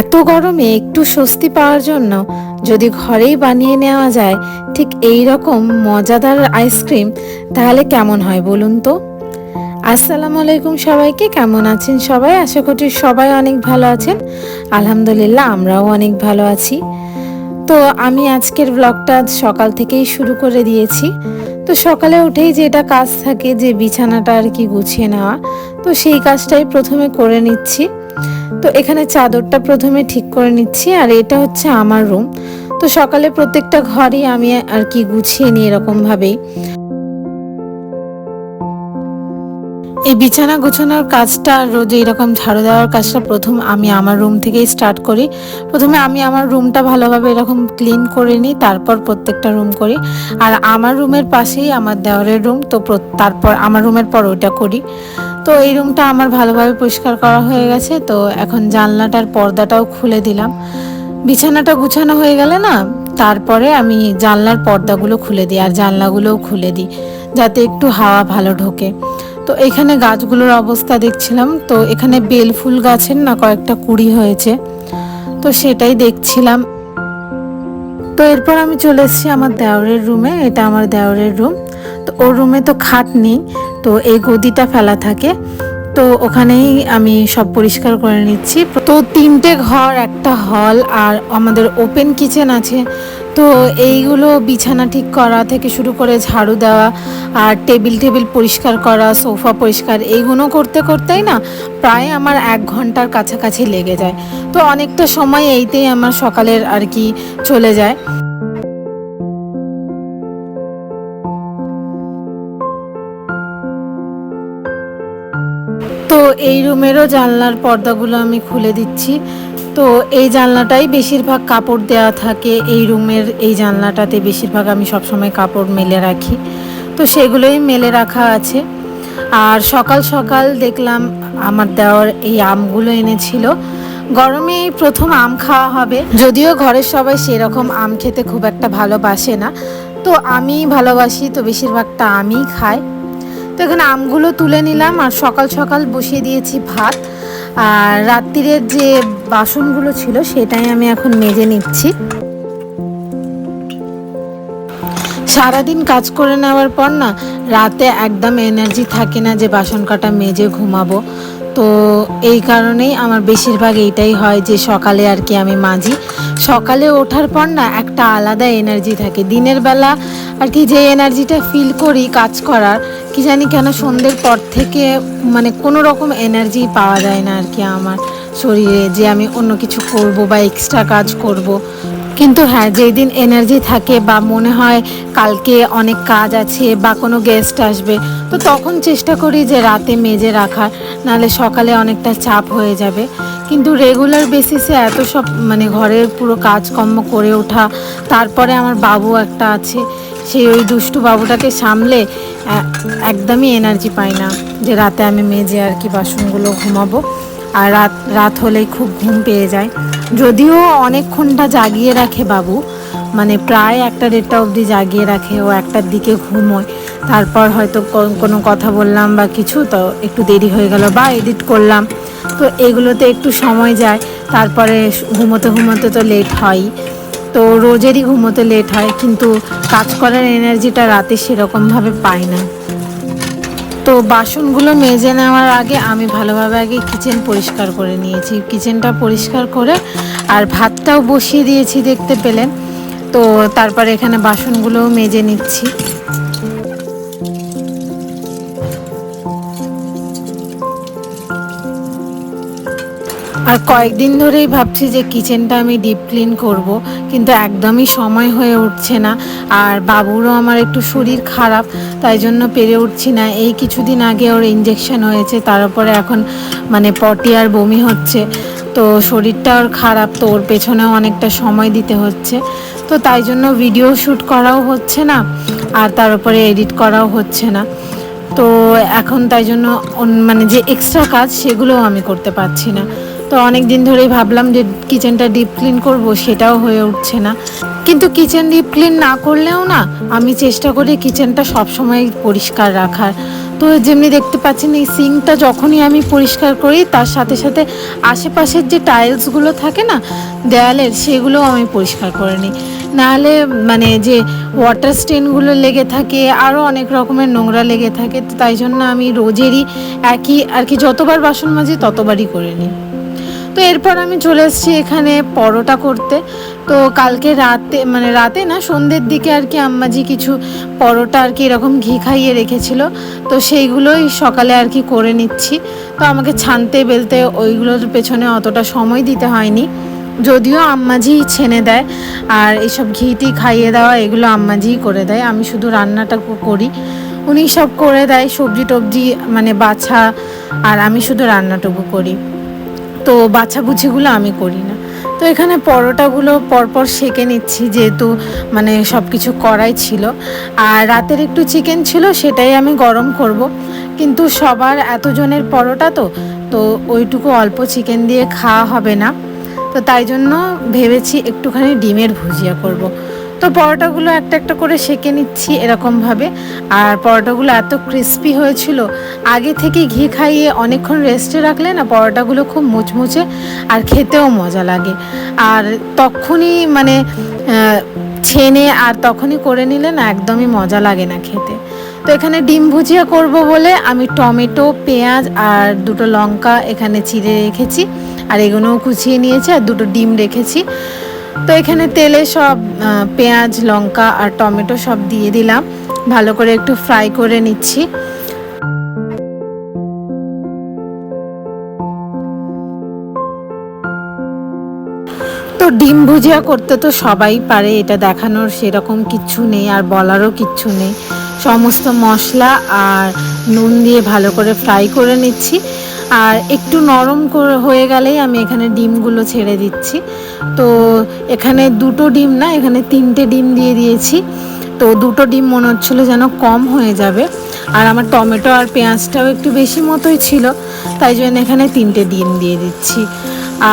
এত গরমে একটু স্বস্তি পাওয়ার জন্য যদি ঘরেই বানিয়ে নেওয়া যায়, ঠিক এই রকম মজাদার আইসক্রিম তাহলে কেমন হয় বলুন তো? আসসালামু আলাইকুম সবাইকে, কেমন আছেন সবাই? আশা করছি সবাই অনেক ভালো আছেন। আলহামদুলিল্লাহ আমরাও অনেক ভালো আছি। তো আমি আজকের ব্লগটা সকাল থেকেই শুরু করে দিয়েছি। তো সকালে উঠেই যেটা কাজ থাকে, যে বিছানাটা আর কি গুছিয়ে নেওয়া, তো সেই কাজটাই প্রথমে করে নিচ্ছি। তো এখানে চাদরটা প্রথমে ঠিক করে নিচ্ছি, আর এটা হচ্ছে আমার রুম তো সকালে প্রত্যেকটা ঘরই আমি আর কি গুছিয়ে নিই এরকমভাবেই। এই বিছানা গোছানোর কাজটা, রোজ এইরকম ঝাড়ু দেওয়ার কাজটা প্রথম আমি আমার রুম থেকেই স্টার্ট করি। প্রথমে আমি আমার রুমটা ভালোভাবে এরকম ক্লিন করে নিই, তারপর প্রত্যেকটা রুম করি। আর আমার রুমের পাশেই আমার দেওয়ারের রুম তো তারপর আমার রুমের পর ওইটা করি। তো এই রুমটা আমার ভালোভাবে পরিষ্কার করা হয়ে গেছে, তো এখন জানলাটার পর্দাটাও খুলে দিলাম। বিছানাটা গুছানো হয়ে গেলে না, তারপরে আমি জানলার পর্দাগুলো খুলে দিই আর জানলাগুলোও খুলে দিই, যাতে একটু হাওয়া ভালো ঢোকে। তো এখানে গাছগুলোর অবস্থা দেখছিলাম, তো এখানে বেল ফুল গাছের না কয়েকটা কুড়ি হয়েছে, তো সেটাই দেখছিলাম। তো এরপর আমি চলে এসেছি আমার দেওরের রুমে, এটা আমার দেওরের রুম, তো ওর রুমে তো খাট নেই তো এই গদিটা ফেলা থাকে। তো ওখানেই আমি সব পরিষ্কার করে নিচ্ছি। তো তিনটে ঘর, একটা হল আর আমাদের ওপেন কিচেন আছে। তো এইগুলো বিছানা ঠিক করা থেকে শুরু করে ঝাড়ু দেওয়া আর টেবিল টেবিল পরিষ্কার করা সোফা পরিষ্কার এইগুলো করতে করতেই না প্রায় আমার এক ঘণ্টার কাছাকাছি লেগে যায়। তো অনেকটা সময় এইতেই আমার সকালের আর কি চলে যায়। তো এই রুমেরও জানলার পর্দাগুলো আমি খুলে দিচ্ছি। তো এই জানলাটাই বেশিরভাগ কাপড় দেওয়া থাকে, এই রুমের এই জানলাটাতে বেশিরভাগ আমি সবসময় কাপড় মেলে রাখি। তো সেগুলোই মেলে রাখা আছে। আর সকাল সকাল দেখলাম আমার দেওয়ার এই আমগুলো এনেছিল। গরমে প্রথম আম খাওয়া হবে। যদিও ঘরের সবাই সেরকম আম খেতে খুব একটা ভালোবাসে না। তো আমি ভালোবাসি, তো বেশিরভাগটা আমিই খাই। তো এখানে আমগুলো তুলে নিলাম আর সকাল সকাল বসিয়ে দিয়েছি ভাত। আর রাত্রিরের যে বাসনগুলো ছিল সেটাই আমি এখন মেজে নিচ্ছি। সারাদিন কাজ করে নেওয়ার পর না, রাতে একদম এনার্জি থাকে না যে বাসন কাটা মেজে ঘুমাবো। তো এই কারণেই আমার বেশিরভাগ এইটাই হয় যে সকালে আর কি আমি মাজি। সকালে ওঠার পর না একটা আলাদা এনার্জি থাকে। দিনের বেলা আর কি যে এনার্জিটা ফিল করি কাজ করার কি জানি কেন সন্ধ্যের পর থেকে মানে কোনো রকম এনার্জি পাওয়া যায় না আর কি আমার শরীরে যে আমি অন্য কিছু করব বা এক্সট্রা কাজ করব। কিন্তু হ্যাঁ যেই দিন এনার্জি থাকে বা মনে হয় কালকে অনেক কাজ আছে বা কোনো গেস্ট আসবে, তো তখন চেষ্টা করি যে রাতে মেজে রাখার, নাহলে সকালে অনেকটা চাপ হয়ে যাবে। কিন্তু রেগুলার বেসিসে এত সব মানে ঘরের পুরো কাজকর্ম করে ওঠা, তারপরে আমার বাবু একটা আছে সেই ওই দুষ্টু বাবুটাকে সামলে একদমই এনার্জি পাই না যে রাতে আমি মেজে আর কি বাসনগুলো ঘুমাবো। আর রাত রাত হলেই খুব ঘুম পেয়ে যায়। যদিও অনেকক্ষণটা জাগিয়ে রাখে বাবু মানে প্রায় একটা দেড়টা অবধি জাগিয়ে রাখে, ও একটার দিকে ঘুমোয়। তারপর হয়তো কোনো কথা বললাম বা কিছু, তো একটু দেরি হয়ে গেল বা এডিট করলাম। তো এগুলোতে একটু সময় যায়, তারপরে ঘুমোতে ঘুমোতে তো লেট হয়ই তো রোজেরই ঘুমোতে লেট হয়, কিন্তু কাজ করার এনার্জিটা রাতে সেরকমভাবে পাই না। তো বাসনগুলো মেজে নেওয়ার আগে আমি ভালোভাবে আগে কিচেন পরিষ্কার করে নিয়েছি। কিচেনটা পরিষ্কার করে আর ভাতটাও বসিয়ে দিয়েছি দেখতে পেলেন তো তারপরে এখানে বাসনগুলোও মেজে নিচ্ছি। আর কয়েকদিন ধরেই ভাবছি যে কিচেনটা আমি ডিপ ক্লিন করব, কিন্তু একদমই সময় হয়ে উঠছে না। আর বাবুরও আমার একটু শরীর খারাপ, তাই জন্য পেরে উঠছি না। এই কিছুদিন আগে ওর ইঞ্জেকশন হয়েছে, তার উপরে এখন মানে পটি আর বমি হচ্ছে। তো শরীরটা ওর খারাপ, তো ওর পেছনেও অনেকটা সময় দিতে হচ্ছে। তো তাই জন্য ভিডিও শ্যুট করাও হচ্ছে না, আর তার উপরে এডিট করাও হচ্ছে না। তো এখন তাই জন্য মানে যে এক্সট্রা কাজ, সেগুলোও আমি করতে পারছি না। তো অনেক দিন ধরেই ভাবলাম যে কিচেনটা ডিপ ক্লিন করব, সেটাও হয়ে উঠছে না। কিন্তু কিচেন ডিপ ক্লিন না করলেও না, আমি চেষ্টা করি কিচেনটা সবসময় পরিষ্কার রাখার। তো যেমনি দেখতে পাচ্ছেন, এই সিঙ্কটা যখনই আমি পরিষ্কার করি, তার সাথে সাথে আশেপাশের যে টাইলসগুলো থাকে না, দেয়ালের, সেগুলোও আমি পরিষ্কার করে নিই। নাহলে মানে যে ওয়াটার স্টেনগুলো লেগে থাকে, আরও অনেক রকমের নোংরা লেগে থাকে তাই জন্য আমি রোজেরই একই, আর কি যতবার বাসন মাজি ততবারই করে নিই। তো এরপর আমি চলে এসেছি এখানে পরোটা করতে। তো কালকে রাতে মানে রাতে না, সন্ধ্যের দিকে আর কি আম্মাজি কিছু পরোটা আর কি এরকম ঘি খাইয়ে রেখেছিল। তো সেইগুলোই সকালে আর কি করে নিচ্ছি। তো আমাকে ছানতে বেলতে ওইগুলোর পেছনে অতটা সময় দিতে হয়নি। যদিও আম্মাজি ছেনে দেয়, আর এইসব ঘিটি খাইয়ে দেওয়া এগুলো আম্মাজিই করে দেয়। আমি শুধু রান্নাটা করি। উনি সব করে দেয়, সবজি টবজি মানে বাছা, আর আমি শুধু রান্নাটুকু করি। তো বাছাবুছিগুলো আমি করি না। তো এখানে পরোটাগুলো পরপর সেকে নিচ্ছি যেহেতু মানে সব কিছু করাই ছিল। আর রাতের একটু চিকেন ছিল সেটাই আমি গরম করব। কিন্তু সবার এতজনের পরোটা তো তো ওইটুকু অল্প চিকেন দিয়ে খাওয়া হবে না। তো তাই জন্য ভেবেছি একটুখানি ডিমের ভুজিয়া করব। তো পরোটাগুলো একটা একটা করে সেকে নিচ্ছি এরকমভাবে। আর পরোটাগুলো এত ক্রিস্পি হয়েছিল, আগে থেকে ঘি খাইয়ে অনেকক্ষণ রেস্টে রাখলে না পরোটাগুলো খুব মুচমুচে আর খেতেও মজা লাগে। আর তখনই মানে ছেনে আর তখনই করে নিলে না একদমই মজা লাগে না খেতে। তো এখানে ডিম ভুজিয়া করব বলে আমি টমেটো, পেঁয়াজ আর দুটো লঙ্কা এখানে চিড়ে রেখেছি। আর এগুলোও কুচিয়ে নিয়েছি আর দুটো ডিম রেখেছি। তো এখানে তেলে সব পেঁয়াজ, লঙ্কা আর টমেটো সব দিয়ে দিলাম। ভালো করে একটু ফ্রাই করে নিচ্ছি। তো ডিম ভুজিয়া করতে তো সবাই পারে, এটা দেখানোর সেরকম কিচ্ছু নেই আর বলারও কিচ্ছু নেই। সমস্ত মশলা আর নুন দিয়ে ভালো করে ফ্রাই করে নিচ্ছি। আর একটু নরম হয়ে গেলেই আমি এখানে ডিমগুলো ছেড়ে দিচ্ছি। তো এখানে দুটো ডিম না, এখানে তিনটে ডিম দিয়ে দিয়েছি। তো দুটো ডিম মনে হচ্ছিল যেন কম হয়ে যাবে। আর আমার টমেটো আর পেঁয়াজটাও একটু বেশি মতোই ছিল, তাই জন্য এখানে তিনটে ডিম দিয়ে দিচ্ছি।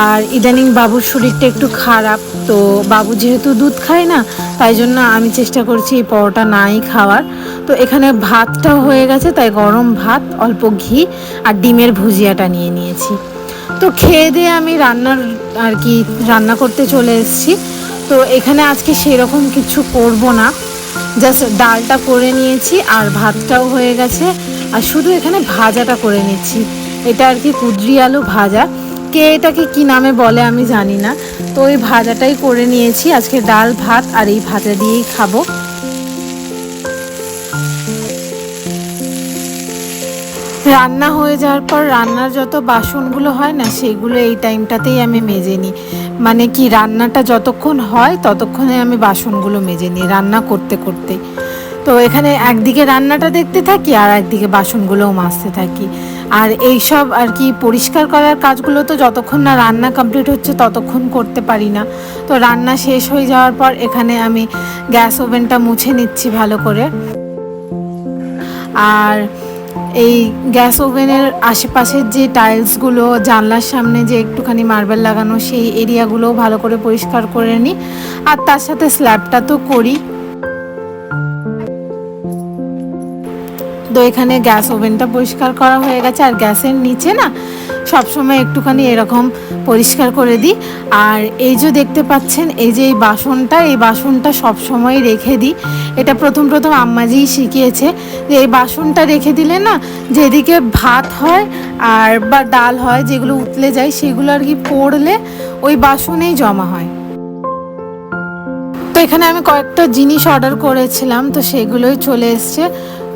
আর ইদানিং বাবুর শরীরটা একটু খারাপ, তো বাবু যেহেতু দুধ খায় না, তাই জন্য আমি চেষ্টা করছি এই পরোটা নাই খাওয়ার। তো এখানে ভাতটাও হয়ে গেছে, তাই গরম ভাত, অল্প ঘি আর ডিমের ভুজিয়াটা নিয়ে নিয়েছি। তো খেয়ে দিয়ে আমি রান্নার আর কি রান্না করতে চলে এসেছি। তো এখানে আজকে সেরকম কিছু করব না। জাস্ট ডালটা করে নিয়েছি আর ভাতটাও হয়ে গেছে। আর শুধু এখানে ভাজাটা করে নিচ্ছি। এটা আর কি কুদরি আলু ভাজা। কে এটাকে কি নামে বলে আমি জানি না। তো ওই ভাজাটাই করে নিয়েছি। আজকে ডাল, ভাত আর এই ভাজা দিয়েই খাব। রান্না হয়ে যাওয়ার পর রান্নার যত বাসনগুলো হয় না, সেগুলো এই টাইমটাতেই আমি মেজে নিই। মানে কি, রান্নাটা যতক্ষণ হয়, ততক্ষণে আমি বাসনগুলো মেজে নিই, রান্না করতে করতে। তো এখানে একদিকে রান্নাটা দেখতে থাকি, আর একদিকে বাসনগুলোও মাজতে থাকি। আর এই সব আর কি পরিষ্কার করার কাজগুলো তো যতক্ষণ না রান্না কমপ্লিট হচ্ছে, ততক্ষণ করতে পারি না। তো রান্না শেষ হয়ে যাওয়ার পর এখানে আমি গ্যাস ওভেনটা মুছে নিচ্ছি ভালো করে। আর এই গ্যাস ওভেনের আশেপাশের যে টাইলসগুলো, জানলার সামনে যে একটুখানি মার্বেল লাগানো, সেই এরিয়াগুলোও ভালো করে পরিষ্কার করে নিই আর তার সাথে স্ল্যাবটা তো করি। তো এখানে গ্যাস ওভেনটা পরিষ্কার করা হয়ে গেছে। আর গ্যাসের নিচে না সবসময় একটুখানি এরকম পরিষ্কার করে দিই। আর এই যে দেখতে পাচ্ছেন, এই যে এই বাসনটা এই বাসনটা সবসময় রেখে দিই। এটা প্রথম প্রথম আম্মাজিই শিখিয়েছে যে এই বাসনটা রেখে দিলে না যেদিকে ভাত হয় আর বা ডাল হয়, যেগুলো উতলে যায়, সেগুলো আর কি পড়লে ওই বাসনেই জমা হয়। তো এখানে আমি কয়েকটা জিনিস অর্ডার করেছিলাম, তো সেগুলোই চলে এসছে।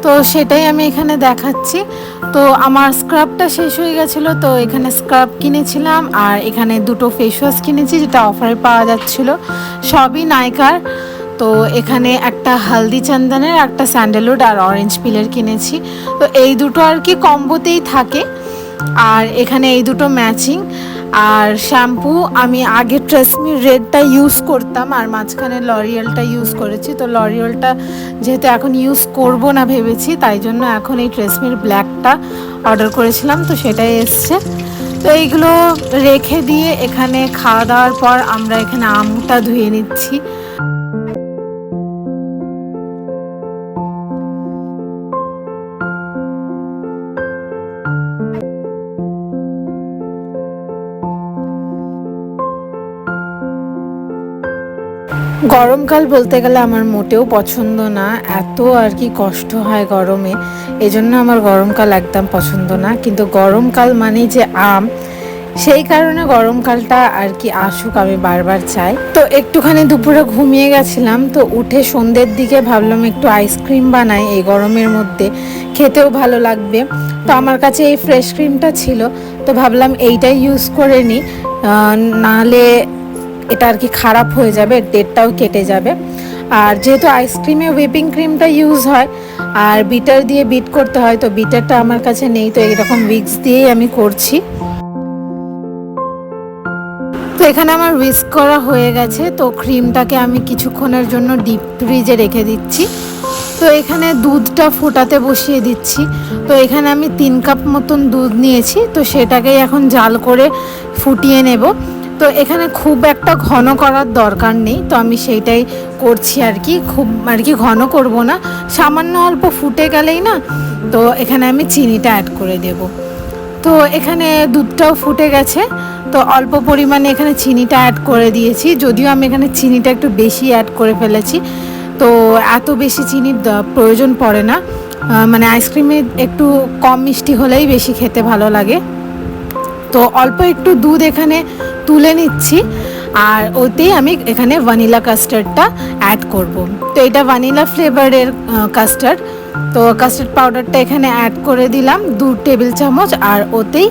তো সেটাই আমি এখানে দেখাচ্ছি। তো আমার স্ক্রাবটা শেষ হয়ে গেছিল, তো এখানে স্ক্রাব কিনেছিলাম আর এখানে দুটো ফেস ওয়াশ কিনেছি যেটা অফারে পাওয়া যাচ্ছিল। সবই নাইকার তো এখানে একটা হালদি চন্দনের, একটা স্যান্ডেলউড আর অরেঞ্জ পিলের কিনেছি। তো এই দুটো আর কি কম্বোতেই থাকে। আর এখানে এই দুটো ম্যাচিং আর শ্যাম্পু, আমি আগে ট্রেসমি রেডটা ইউজ করতাম আর মাঝখানে লরিয়ালটা ইউজ করেছি। তো লরিয়ালটা যেহেতু এখন ইউজ করব না ভেবেছি, তাই জন্য এখন এই ট্রেসমির ব্ল্যাকটা অর্ডার করেছিলাম, তো সেটাই এসছে। তো এইগুলো রেখে দিয়ে এখানে খাওয়া দাওয়ার পর আমরা এখানে আমটা ধুয়ে নিচ্ছি। গরমকাল বলতে গেলে আমার মোটেও পছন্দ না। এত আর কি কষ্ট হয় গরমে। এজন্য আমার গরমকাল একদম পছন্দ না। কিন্তু গরমকাল মানেই যে আম, সেই কারণে গরমকালটা আর কি আসুক আমি বারবার চাই। তো একটুখানি দুপুরে ঘুমিয়ে গেছিলাম, তো উঠে সন্ধ্যের দিকে ভাবলাম একটু আইসক্রিম বানাই এই গরমের মধ্যে। খেতেও ভালো লাগবে। তো আমার কাছে এই ফ্রেশ ক্রিমটা ছিল। তো ভাবলাম এইটাই ইউজ করে নিই। নাহলে এটা আর কি খারাপ হয়ে যাবে ডেটটাও কেটে যাবে। আর যেহেতু আইসক্রিমে হুইপিং ক্রিমটা ইউজ হয়, আর বিটার দিয়ে বিট করতে হয়, তো বিটারটা আমার কাছে নেই, তো এরকম উইক্স দিয়েই আমি করছি। তো এখানে আমার উইস্ক করা হয়ে গেছে, তো ক্রিমটাকে আমি কিছুক্ষণের জন্য ডিপ ফ্রিজে রেখে দিচ্ছি। তো এখানে দুধটা ফোটাতে বসিয়ে দিচ্ছি। তো এখানে আমি তিন কাপ মতন দুধ নিয়েছি, তো সেটাকেই এখন জাল করে ফুটিয়ে নেব। তো এখানে খুব একটা ঘন করার দরকার নেই, তো আমি সেইটাই করছি আর কি। খুব আর কি ঘন করব না, সামান্য অল্প ফুটে গেলেই না, তো এখানে আমি চিনিটা অ্যাড করে দেবো। তো এখানে দুধটাও ফুটে গেছে, তো অল্প পরিমাণে এখানে চিনিটা অ্যাড করে দিয়েছি, যদিও আমি এখানে চিনিটা একটু বেশি অ্যাড করে ফেলেছি। তো এত বেশি চিনির প্রয়োজন পড়ে না মানে আইসক্রিমে একটু কম মিষ্টি হলেই বেশি খেতে ভালো লাগে। তো অল্প একটু দুধ এখানে তুলে নিচ্ছি আর ওতেই আমি এখানে ভ্যানিলা কাস্টার্ডটা অ্যাড করব। তো এটা ভ্যানিলা ফ্লেভারের কাস্টার্ড তো কাস্টার্ড পাউডারটা এখানে অ্যাড করে দিলাম দু টেবিল চামচ আর ওতেই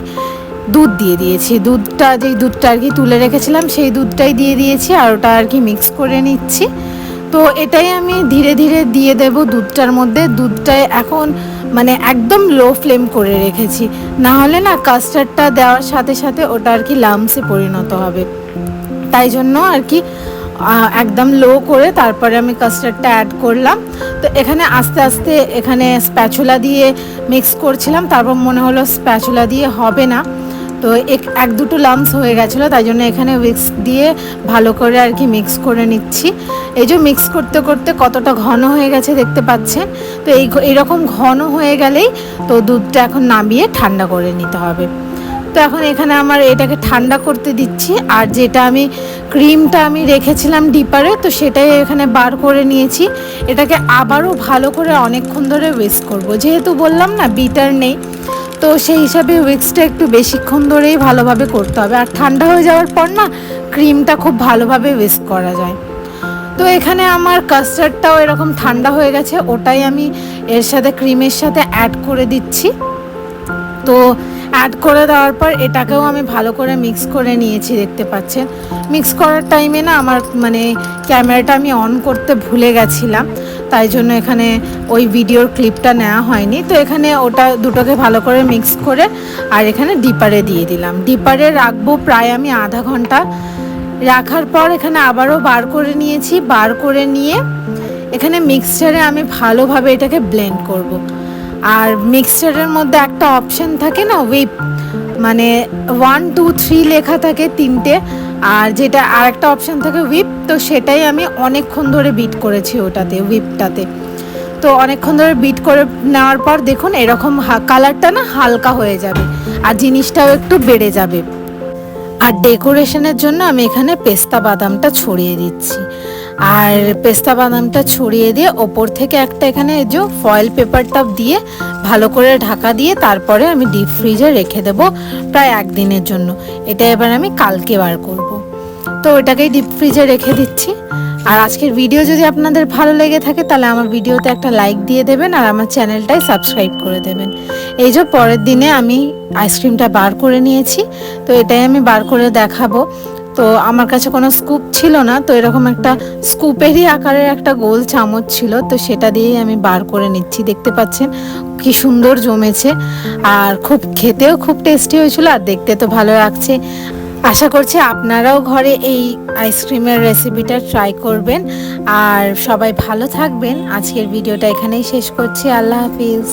দুধ দিয়ে দিয়েছি। দুধটা, যেই দুধটা আর কি তুলে রেখেছিলাম সেই দুধটাই দিয়ে দিয়েছি আর ওটা আর কি মিক্স করে নিচ্ছি। তো এটাই আমি ধীরে ধীরে দিয়ে দেব দুধটার মধ্যে। দুধটায় এখন মানে একদম লো ফ্লেম করে রেখেছি। না হলে না কাস্টার্ডটা দেওয়ার সাথে সাথে ওটা আর কি লামসে পরিণত হবে। তাই জন্য আর কি একদম লো করে তারপরে আমি কাস্টার্ডটা অ্যাড করলাম। তো এখানে আস্তে আস্তে এখানে স্প্যাচুলা দিয়ে মিক্স করছিলাম, তারপর মনে হলো স্প্যাচুলা দিয়ে হবে না। তো এক- এক দুটো লামস হয়ে গেছিল, তাই জন্য এখানে উইক্স দিয়ে ভালো করে আর কি মিক্স করে নিচ্ছি। এই যে মিক্স করতে করতে কতটা ঘন হয়ে গেছে দেখতে পাচ্ছেন? তো এই এরকম ঘন হয়ে গেলেই তো দুধটা এখন নামিয়ে ঠান্ডা করে নিতে হবে। তো এখন এখানে আমার এটাকে ঠান্ডা করতে দিচ্ছি, আর যেটা আমি ক্রিমটা আমি রেখেছিলাম ডিপারে, তো সেটাই এখানে বার করে নিয়েছি। এটাকে আবারও ভালো করে অনেকক্ষণ ধরে ওয়েস্ট করব। যেহেতু বললাম না, বিটার নেই। তো সেই হিসাবে উইক্সটা একটু বেশিক্ষণ ধরেই ভালোভাবে করতে হবে। আর ঠান্ডা হয়ে যাওয়ার পর না ক্রিমটা খুব ভালোভাবে ওয়েস্ট করা যায়। তো এখানে আমার কাস্টার্ডটাও এরকম ঠান্ডা হয়ে গেছে, ওটাই আমি এর সাথে ক্রিমের সাথে অ্যাড করে দিচ্ছি। তো অ্যাড করে দেওয়ার পর এটাকেও আমি ভালো করে মিক্স করে নিয়েছি, দেখতে পাচ্ছেন। মিক্স করার টাইমে না আমার মানে ক্যামেরাটা আমি অন করতে ভুলে গেছিলাম। তাই জন্য এখানে ওই ভিডিওর ক্লিপটা নেওয়া হয়নি। তো এখানে ওটা দুটোকে ভালো করে মিক্স করে আর এখানে ডিপারে দিয়ে দিলাম। ডিপারে রাখব প্রায় আমি আধা ঘণ্টা। রাখার পর এখানে আবারও বার করে নিয়েছি। বার করে নিয়ে এখানে মিক্সচারে আমি ভালোভাবে এটাকে ব্লেন্ড করব। আর মিক্সচারের মধ্যে একটা অপশন থাকে না হুইপ মানে ওয়ান টু থ্রি লেখা থাকে তিনটে। আর যেটা আর একটা অপশান থাকে হুইপ তো সেটাই আমি অনেকক্ষণ ধরে বিট করেছি ওটাতে হুইপটাতে তো অনেকক্ষণ ধরে বিট করে নেওয়ার পর দেখুন এরকম কালারটা না হালকা হয়ে যাবে আর জিনিসটাও একটু বেড়ে যাবে। আর ডেকোরেশনের জন্য আমি এখানে পেস্তা বাদামটা ছড়িয়ে দিচ্ছি। আর পেস্তা বাদামটা ছড়িয়ে দিয়ে ওপর থেকে একটা এখানে যে ফয়েল পেপারটা দিয়ে ভালো করে ঢাকা দিয়ে তারপরে আমি ডিপ ফ্রিজে রেখে দেবো প্রায় একদিনের জন্য। এটা এবার আমি কালকে বার করব। তো ওটাকেই ডিপ ফ্রিজে রেখে দিচ্ছি। আর আজকের ভিডিও যদি আপনাদের ভালো লেগে থাকে, তাহলে আমার ভিডিওতে একটা লাইক দিয়ে দেবেন আর আমার চ্যানেলটাই সাবস্ক্রাইব করে দেবেন। এই যে পরের দিনে আমি আইসক্রিমটা বার করে নিয়েছি। তো এটাই আমি বার করে দেখাবো। তো আমার কাছে কোনো স্কুপ ছিল না, তো এরকম একটা স্কুপেরই আকারের একটা গোল চামচ ছিল, তো সেটা দিয়েই আমি বার করে নিচ্ছি, দেখতে পাচ্ছেন? কি সুন্দর জমেছে, আর খুব খেতেও খুব টেস্টি হয়েছিল, আর দেখতে তো ভালো লাগছে। আশা করছি আপনারাও ঘরে এই আইসক্রিমের রেসিপিটা ট্রাই করবেন, আর সবাই ভালো থাকবেন। আজকের ভিডিওটা এখানেই শেষ করছি, আল্লাহ হাফিজ।